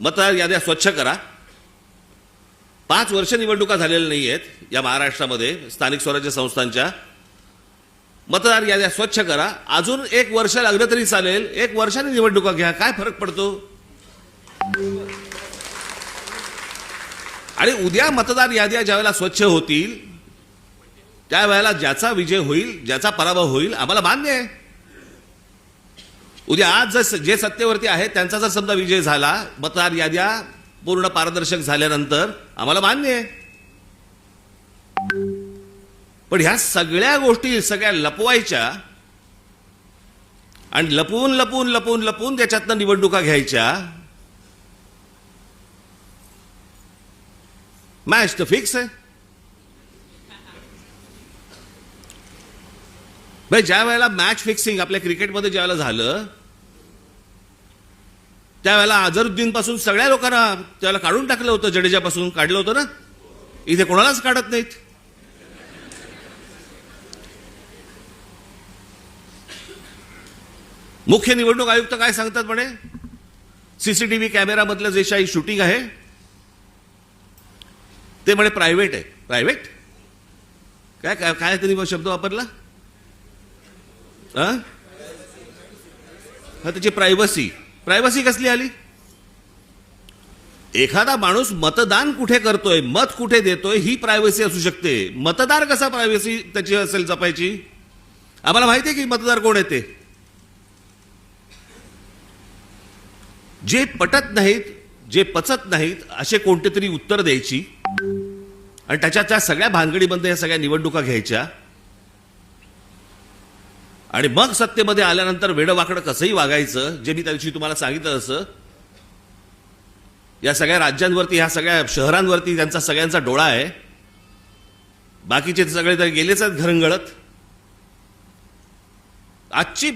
मतदार याद्या स्वच्छ करा. पाच वर्ष निवडणुका झालेल्या नाही आहेत या महाराष्ट्रामध्ये स्थानिक स्वराज्य संस्थांच्या. मतदार याद्या स्वच्छ करा. अजून एक वर्ष लागलं तरी चालेल. एक वर्षाने निवडणुका घ्या. काय फरक पडतो? आणि उद्या मतदार याद्या ज्यावेळेला स्वच्छ होतील त्यावेळेला ज्याचा विजय होईल ज्याचा पराभव होईल आम्हाला मान्य आहे. उद्या आज जर जे सत्तेवरती आहेत त्यांचा जर समजा विजय झाला मतदार याद्या पूर्ण पारदर्शक झाल्यानंतर आम्हाला मान्य आहे. पण ह्या सगळ्या गोष्टी सगळ्या लपवायच्या आणि लपवून लपवून लपवून लपवून त्याच्यातनं निवडणुका घ्यायच्या मॅच तर फिक्स आहे. म्हणजे ज्या वेळेला मॅच फिक्सिंग आपल्या क्रिकेटमध्ये ज्या वेळेला झालं त्यावेळेला आझरुद्दीनपासून सगळ्या लोकांना त्याला काढून टाकलं होतं जडेजापासून काढलं होतं ना. इथे कोणालाच काढत नाहीत. मुख्य निवडणूक आयुक्त काय सांगतात म्हणे? सीसीटीव्ही कॅमेरामधलं जे काही शूटिंग आहे ते म्हणे प्रायव्हेट आहे. प्रायव्हेट? काय काय काय त्यांनी शब्द वापरला? हा त्याची प्रायव्हसी. प्रायव्हसी कसली आली? एखादा माणूस मतदान कुठे करतोय मत कुठे देतोय ही प्रायव्हसी असू शकते. मतदार कसा प्रायव्हसी त्याची असेल जपायची? आम्हाला माहिती आहे की मतदार कोण येते? जे पटत नाहीत जे पचत नाहीत असे कोणते तरी उत्तर द्यायची आणि त्याच्या त्या सगळ्या भानगडीमध्ये या सगळ्या निवडणुका घ्यायच्या. आणि मग सत्तेमध्ये आल्यानंतर वेडवाकडं कसंही वागायचं जे मी त्या दिवशी तुम्हाला सांगितलं असं या सगळ्या राज्यांवरती ह्या सगळ्या शहरांवरती त्यांचा सगळ्यांचा डोळा आहे. बाकीचे सगळे तर गेलेच आहेत घरंगळत. आजची